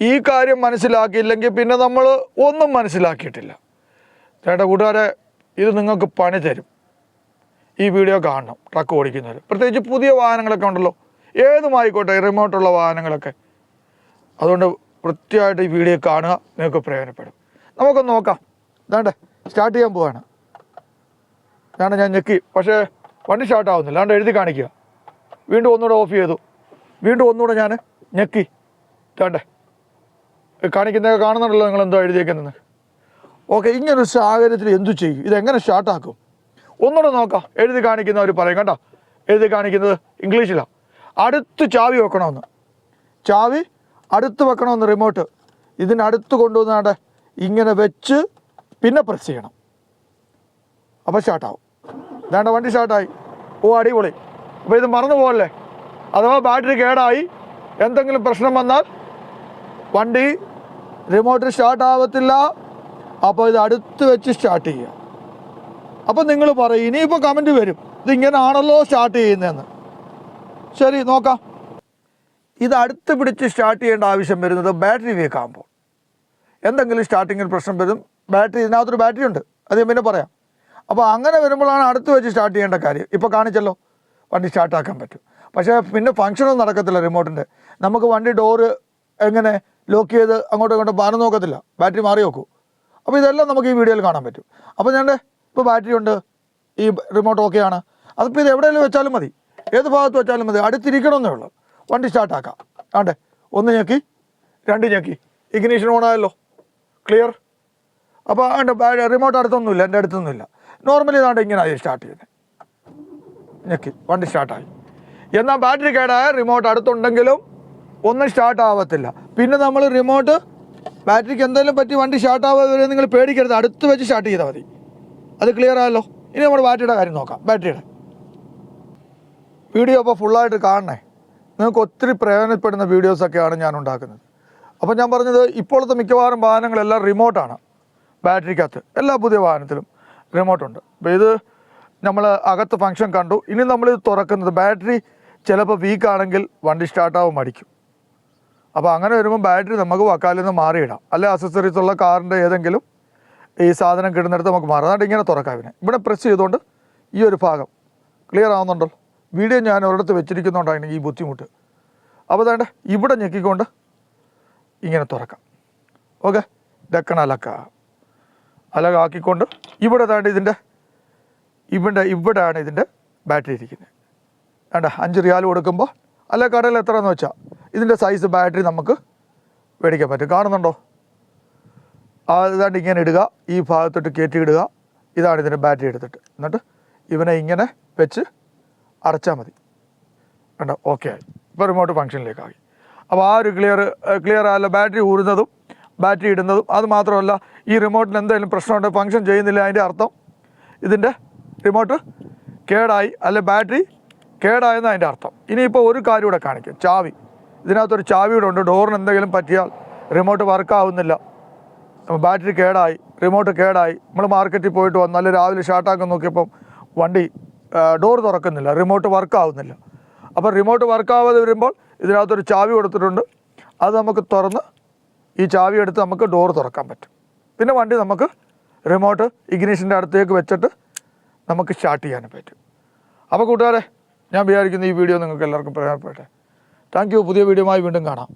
ഈ കാര്യം മനസ്സിലാക്കിയില്ലെങ്കിൽ പിന്നെ നമ്മൾ ഒന്നും മനസ്സിലാക്കിയിട്ടില്ല. ചേട്ടാ കൂട്ടുകാരെ ഇത് നിങ്ങൾക്ക് പണി തരും. ഈ വീഡിയോ കാണണം ട്രക്ക് ഓടിക്കുന്നവർ. പ്രത്യേകിച്ച് പുതിയ വാഹനങ്ങളൊക്കെ ഉണ്ടല്ലോ. ഏതുമായിക്കോട്ടെ റിമോട്ടുള്ള വാഹനങ്ങളൊക്കെ. അതുകൊണ്ട് വൃത്തിയായിട്ട് ഈ വീഡിയോ കാണുക നിങ്ങൾക്ക് പ്രയോജനപ്പെടും. നമുക്കൊന്ന് നോക്കാം. ഇതാണ്ട് സ്റ്റാർട്ട് ചെയ്യാൻ പോവാണ്. ഇതാണ് ഞാൻ ഞെക്കി. പക്ഷേ വണ്ടി സ്റ്റാർട്ട് ആവുന്നില്ല. അതുകൊണ്ട് എഴുതി കാണിക്കുക. വീണ്ടും ഒന്നുകൂടെ ഓഫ് ചെയ്തു. വീണ്ടും ഒന്നുകൂടെ ഞാൻ ഞെക്കി. ഇതാണ്ടേ. കാണിക്കുന്നതൊക്കെ കാണുന്നുണ്ടല്ലോ നിങ്ങൾ എന്തോ എഴുതിയേക്കുന്നത്. ഓക്കെ ഇങ്ങനൊരു സാഹചര്യത്തിൽ എന്തു ചെയ്യും? ഇതെങ്ങനെ സ്റ്റാർട്ടാക്കും ഒന്നുകൂടെ നോക്കാം. എഴുതി കാണിക്കുന്നവർ പറയും കേട്ടോ എഴുതി കാണിക്കുന്നത് ഇംഗ്ലീഷിലാണ് അടുത്ത് ചാവി വെക്കണമെന്ന് ചാവി അടുത്ത് വെക്കണമെന്ന് റിമോട്ട് ഇതിനടുത്ത് കൊണ്ടുവന്നാണ്ട് ഇങ്ങനെ വെച്ച് പിന്നെ പ്രസ് ചെയ്യണം. അപ്പോൾ സ്റ്റാർട്ടാവും ഇതാണ്ട വണ്ടി സ്റ്റാർട്ടായി ഓ അടിപൊളി. അപ്പോൾ ഇത് മറന്നു പോകല്ലേ അഥവാ ബാറ്ററി കേടായി എന്തെങ്കിലും പ്രശ്നം വന്നാൽ വണ്ടി റിമോട്ട് സ്റ്റാർട്ട് ആവത്തില്ല. അപ്പോൾ ഇത് അടുത്ത് വെച്ച് സ്റ്റാർട്ട് ചെയ്യുക. അപ്പം നിങ്ങൾ പറയും ഇനിയിപ്പോൾ കമന്റ് വരും. ഇതിങ്ങനെ ആണല്ലോ സ്റ്റാർട്ട് ചെയ്യുന്നതെന്ന്. ശരി നോക്കാം. ഇത് അടുത്ത് പിടിച്ച് സ്റ്റാർട്ട് ചെയ്യേണ്ട ആവശ്യം വരുന്നത് ബാറ്ററി വീക്ക് ആകുമ്പോൾ. എന്തെങ്കിലും സ്റ്റാർട്ടിങ്ങിൽ പ്രശ്നം വരും. ബാറ്ററി ഇതിനകത്തൊരു ബാറ്ററി ഉണ്ട്. അത് ഞാൻ പിന്നെ പറയാം. അപ്പോൾ അങ്ങനെ വരുമ്പോഴാണ് അടുത്ത് വെച്ച് സ്റ്റാർട്ട് ചെയ്യേണ്ട കാര്യം. ഇപ്പോൾ കാണിച്ചല്ലോ വണ്ടി സ്റ്റാർട്ടാക്കാൻ പറ്റും. പക്ഷേ പിന്നെ ഫങ്ഷനൊന്നും നടക്കത്തില്ല റിമോട്ടിന്റെ നമുക്ക് വണ്ടി ഡോറ് എങ്ങനെ ലോക്ക് ചെയ്ത് അങ്ങോട്ടും ഇങ്ങോട്ടും പാനം നോക്കത്തില്ല. ബാറ്ററി മാറി നോക്കൂ അപ്പോൾ ഇതെല്ലാം നമുക്ക് ഈ വീഡിയോയിൽ കാണാൻ പറ്റും. അപ്പോൾ ഞാൻ ഇപ്പോൾ ബാറ്ററി ഉണ്ട്. ഈ റിമോട്ട് ഓക്കെയാണ് അതിപ്പോൾ ഇത് എവിടെയെങ്കിലും വെച്ചാലും മതി. ഏത് ഭാഗത്ത് വെച്ചാലും മതി. അടുത്തിരിക്കണമെന്നേ ഉള്ളൂ. വണ്ടി സ്റ്റാർട്ടാക്കാം ആണ്ടേ ഒന്ന് ഞെക്കി. രണ്ട് ഞെക്കി. ഇഗ്നീഷൻ ഓണായല്ലോ ക്ലിയർ അപ്പോൾ ആണ്ട് റിമോട്ട് അടുത്തൊന്നുമില്ല. എന്റെ അടുത്തൊന്നുമില്ല. നോർമലി ഇതാണ്ട് ഇങ്ങനെ ആയി സ്റ്റാർട്ട് ചെയ്യുന്നത് ഞെക്കി. വണ്ടി സ്റ്റാർട്ടായി എന്നാൽ ബാറ്ററി കേടായ റിമോട്ട് അടുത്തുണ്ടെങ്കിലും ഒന്നും സ്റ്റാർട്ട് ആവത്തില്ല പിന്നെ നമ്മൾ റിമോട്ട് ബാറ്ററിക്ക് എന്തെങ്കിലും പറ്റി വണ്ടി സ്റ്റാർട്ട് ആവാതെ വരെ നിങ്ങൾ പേടിക്കരുത്. അടുത്ത് വെച്ച് സ്റ്റാർട്ട് ചെയ്താൽ മതി. അത് ക്ലിയർ ആയല്ലോ. ഇനി നമ്മൾ ബാറ്ററിയുടെ കാര്യം നോക്കാം. ബാറ്ററിയുടെ വീഡിയോ അപ്പോൾ ഫുള്ളായിട്ട് കാണണേ. നിങ്ങൾക്ക് ഒത്തിരി പ്രയോജനപ്പെടുന്ന വീഡിയോസൊക്കെയാണ് ഞാൻ ഉണ്ടാക്കുന്നത്. അപ്പോൾ ഞാൻ പറഞ്ഞത് ഇപ്പോഴത്തെ മിക്കവാറും വാഹനങ്ങളെല്ലാം റിമോട്ടാണ് ബാറ്ററിക്കകത്ത് എല്ലാ പുതിയ വാഹനത്തിലും റിമോട്ടുണ്ട് അപ്പോൾ ഇത് നമ്മൾ അകത്ത് ഫങ്ഷൻ കണ്ടു. ഇനി നമ്മളിത് തുറക്കുന്നത് ബാറ്ററി ചിലപ്പോൾ വീക്കാണെങ്കിൽ വണ്ടി സ്റ്റാർട്ടാവും മടിക്കും. അപ്പോൾ അങ്ങനെ വരുമ്പോൾ ബാറ്ററി നമുക്ക് വക്കാലിൽ നിന്ന് മാറിയിടാം. അല്ലെ അസസറീസ് ഉള്ള കാറിന്റെ ഏതെങ്കിലും ഈ സാധനം കിട്ടുന്നിടത്ത് നമുക്ക് മാറാം. അതുകൊണ്ട് ഇങ്ങനെ തുറക്കാം പിന്നെ ഇവിടെ പ്രസ് ചെയ്തുകൊണ്ട് ഈ ഒരു ഭാഗം. ക്ലിയർ ആവുന്നുണ്ടല്ലോ വീഡിയോ ഞാൻ ഒരിടത്ത് വെച്ചിരിക്കുന്നുണ്ടാണ് ഈ ബുദ്ധിമുട്ട്. അപ്പോൾ വേണ്ട ഇവിടെ ഞെക്കിക്കൊണ്ട് ഇങ്ങനെ തുറക്കാം. ഓക്കെ ഡക്കണ അലക്ക. അലകാക്കിക്കൊണ്ട് ഇവിടെ താണ്ട് ഇതിന്റെ ഇവിടെ ഇവിടെയാണ് ഇതിന്റെ ബാറ്ററി ഇരിക്കുന്നത്. വേണ്ട അഞ്ച് റിയാൽ കൊടുക്കുമ്പോൾ അല്ല കടയിൽ എത്രയെന്ന് വെച്ചാൽ ഇതിന്റെ സൈസ് ബാറ്ററി നമുക്ക് മേടിക്കാൻ പറ്റും. കാണുന്നുണ്ടോ? അതാണ്ട് ഇങ്ങനെ ഇടുക. ഈ ഭാഗത്തോട്ട് കയറ്റി ഇടുക ഇതാണ് ഇതിന്റെ ബാറ്ററി എടുത്തിട്ട്. എന്നിട്ട് ഇവനെ ഇങ്ങനെ വെച്ച് അടച്ചാൽ മതി. വേണ്ട ഓക്കെ ആയി. ഇപ്പോൾ റിമോട്ട് ഫംഗ്ഷനിലേക്കായി അപ്പോൾ ആ ഒരു ക്ലിയർ ക്ലിയർ ആയല്ല ബാറ്ററി ഊരുന്നതും ബാറ്ററി ഇടുന്നതും അത് മാത്രമല്ല ഈ റിമോട്ടിന് എന്തെങ്കിലും പ്രശ്നമുണ്ട് ഫംഗ്ഷൻ ചെയ്യുന്നില്ല അതിന്റെ അർത്ഥം ഇതിന്റെ റിമോട്ട് കേടായി അല്ലെ ബാറ്ററി കേടായെന്ന് അതിന്റെ അർത്ഥം. ഇനിയിപ്പോൾ ഒരു കാര്യം കൂടെ കാണിക്കും. ചാവി. ഇതിനകത്തൊരു ചാവിയുടെ ഉണ്ട്. ഡോറിന് എന്തെങ്കിലും പറ്റിയാൽ റിമോട്ട് വർക്കാവുന്നില്ല ബാറ്ററി കേടായി. റിമോട്ട് കേടായി. നമ്മൾ മാർക്കറ്റിൽ പോയിട്ട് വന്നാൽ രാവിലെ ഷാർട്ടാക്കി നോക്കിയപ്പം വണ്ടി ഡോർ തുറക്കുന്നില്ല. റിമോട്ട് വർക്കാവുന്നില്ല അപ്പോൾ റിമോട്ട് വർക്കാവാതെ വരുമ്പോൾ ഇതിനകത്തൊരു ചാവി കൊടുത്തിട്ടുണ്ട്. അത് നമുക്ക് തുറന്ന് ഈ ചാവി എടുത്ത് നമുക്ക് ഡോർ തുറക്കാൻ പറ്റും. പിന്നെ വണ്ടി നമുക്ക് റിമോട്ട് ഇഗ്നീഷന്റെ അടുത്തേക്ക് വെച്ചിട്ട് നമുക്ക് സ്റ്റാർട്ട് ചെയ്യാനും പറ്റും. അപ്പോൾ കൂട്ടുകാരെ ഞാൻ വിചാരിക്കുന്ന ഈ വീഡിയോ നിങ്ങൾക്ക് എല്ലാവർക്കും പ്രയോജനപ്പെട്ടെ. Thank you. പുതിയ വീഡിയോയുമായി വീണ്ടും കാണാം.